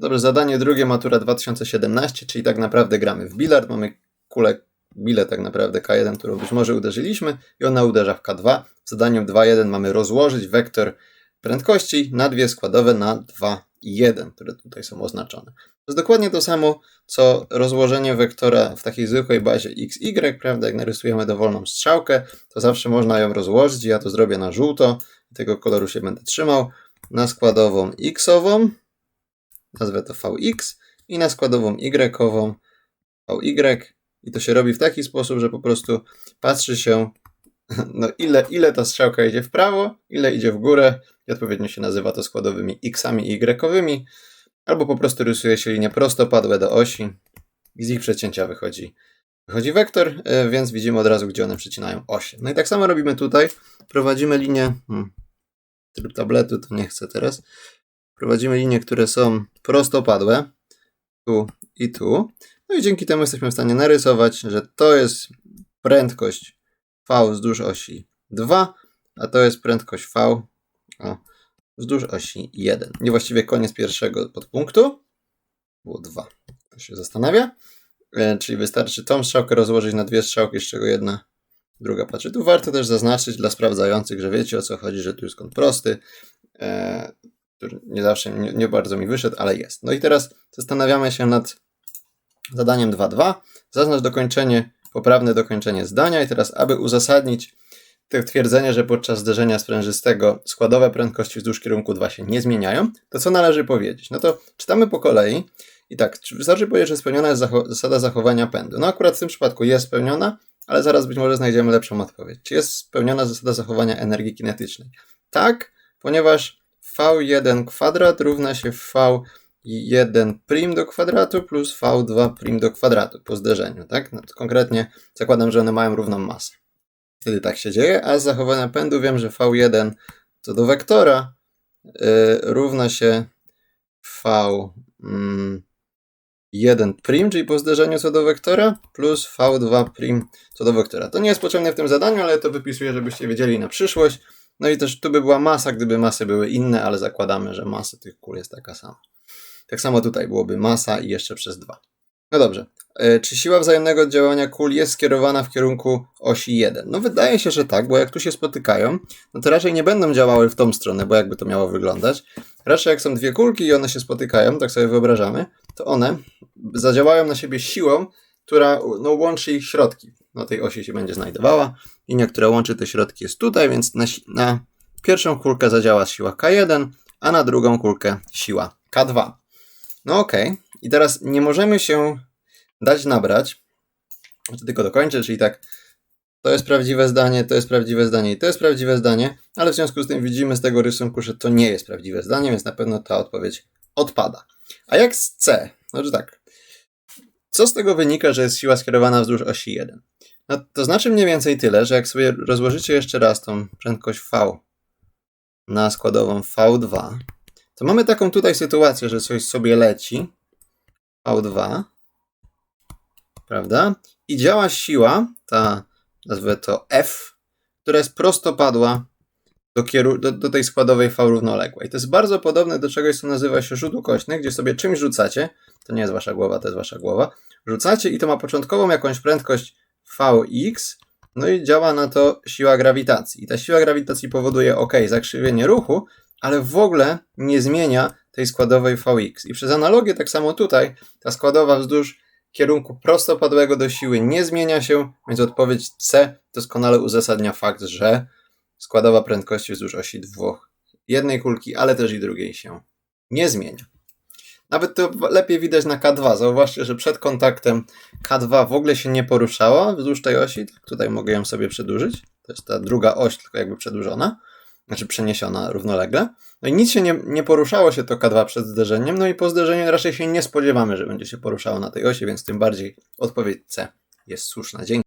Dobrze, zadanie drugie, matura 2017, czyli tak naprawdę gramy w bilard. Mamy kulę, bilę tak naprawdę K1, którą być może uderzyliśmy i ona uderza w K2. W zadaniu 2.1 mamy rozłożyć wektor prędkości na dwie składowe na 2 i 1, które tutaj są oznaczone. To jest dokładnie to samo, co rozłożenie wektora w takiej zwykłej bazie x, y, prawda? Jak narysujemy dowolną strzałkę, to zawsze można ją rozłożyć. Ja to zrobię na żółto, tego koloru się będę trzymał, na składową x-ową, nazwę to vx, i na składową y-ową vy. I to się robi w taki sposób, że po prostu patrzy się, no ile, ile ta strzałka idzie w prawo, ile idzie w górę, i odpowiednio się nazywa to składowymi x-ami i y-owymi, albo po prostu rysuje się linie prostopadłe do osi i z ich przecięcia wychodzi, wychodzi wektor, e, więc widzimy od razu, gdzie one przecinają osie. No i tak samo robimy tutaj. Prowadzimy linie, hmm, tryb tabletu to nie chcę teraz, prowadzimy linie, które są prostopadłe, tu i tu, no i dzięki temu jesteśmy w stanie narysować, że to jest prędkość v wzdłuż osi 2, a to jest prędkość v o, wzdłuż osi 1. Niewłaściwie koniec pierwszego podpunktu. Było 2. To się zastanawia. E, czyli wystarczy tą strzałkę rozłożyć na dwie strzałki, z czego jedna druga patrzy. Tu warto też zaznaczyć dla sprawdzających, że wiecie o co chodzi, że tu jest kąt prosty, e, który nie zawsze, nie, nie bardzo mi wyszedł, ale jest. No i teraz zastanawiamy się nad zadaniem 2.2. Zaznacz dokończenie, poprawne dokończenie zdania i teraz, aby uzasadnić to twierdzenie, że podczas zderzenia sprężystego składowe prędkości wzdłuż kierunku 2 się nie zmieniają, to co należy powiedzieć? No to czytamy po kolei i tak, wystarczy powiedzieć, że spełniona jest zacho zasada zachowania pędu. No akurat w tym przypadku jest spełniona, ale zaraz być może znajdziemy lepszą odpowiedź. Czy jest spełniona zasada zachowania energii kinetycznej? Tak, ponieważ v1 kwadrat równa się v1 prim do kwadratu plus v2 prim do kwadratu po zderzeniu, tak? No konkretnie zakładam, że one mają równą masę. Wtedy tak się dzieje, a z zachowania pędu wiem, że v1 co do wektora yy, równa się v1 mm, prim, czyli po zderzeniu co do wektora, plus v2 prim co do wektora. To nie jest potrzebne w tym zadaniu, ale to wypisuję, żebyście wiedzieli na przyszłość. No i też tu by była masa, gdyby masy były inne, ale zakładamy, że masa tych kul jest taka sama. Tak samo tutaj byłoby masa i jeszcze przez 2. No dobrze. E, czy siła wzajemnego oddziaływania kul jest skierowana w kierunku osi 1? No wydaje się, że tak, bo jak tu się spotykają, no to raczej nie będą działały w tą stronę, bo jakby to miało wyglądać. Raczej jak są dwie kulki i one się spotykają, tak sobie wyobrażamy, to one zadziałają na siebie siłą, która no, łączy ich środki. Na tej osi się będzie znajdowała. Linia, która łączy te środki jest tutaj, więc na, na pierwszą kulkę zadziała siła K1, a na drugą kulkę siła K2. No okej. Okay. I teraz nie możemy się dać nabrać. Tylko dokończę, czyli tak. To jest prawdziwe zdanie, to jest prawdziwe zdanie i to jest prawdziwe zdanie, ale w związku z tym widzimy z tego rysunku, że to nie jest prawdziwe zdanie, więc na pewno ta odpowiedź odpada. A jak z C? Znaczy tak. Co z tego wynika, że jest siła skierowana wzdłuż osi 1? No, to znaczy mniej więcej tyle, że jak sobie rozłożycie jeszcze raz tą prędkość V na składową V2, to mamy taką tutaj sytuację, że coś sobie leci, V2, prawda? I działa siła, ta, nazwę to F, która jest prostopadła do, kieru- do, do tej składowej V równoległej. To jest bardzo podobne do czegoś, co nazywa się rzut ukośny, gdzie sobie czymś rzucacie, to nie jest wasza głowa, to jest wasza głowa, rzucacie i to ma początkową jakąś prędkość Vx, no i działa na to siła grawitacji. I ta siła grawitacji powoduje, ok, zakrzywienie ruchu, ale w ogóle nie zmienia tej składowej Vx. I przez analogię tak samo tutaj, ta składowa wzdłuż kierunku prostopadłego do siły nie zmienia się, więc odpowiedź C doskonale uzasadnia fakt, że składowa prędkości wzdłuż osi dwóch jednej kulki, ale też i drugiej się nie zmienia. Nawet to lepiej widać na K2. Zauważcie, że przed kontaktem K2 w ogóle się nie poruszała wzdłuż tej osi. Tak, tutaj mogę ją sobie przedłużyć. To jest ta druga oś, tylko jakby przedłużona, znaczy przeniesiona równolegle. No i nic się nie, nie poruszało się to K2 przed zderzeniem, no i po zderzeniu raczej się nie spodziewamy, że będzie się poruszało na tej osi, więc tym bardziej odpowiedź C jest słuszna. Dzięki.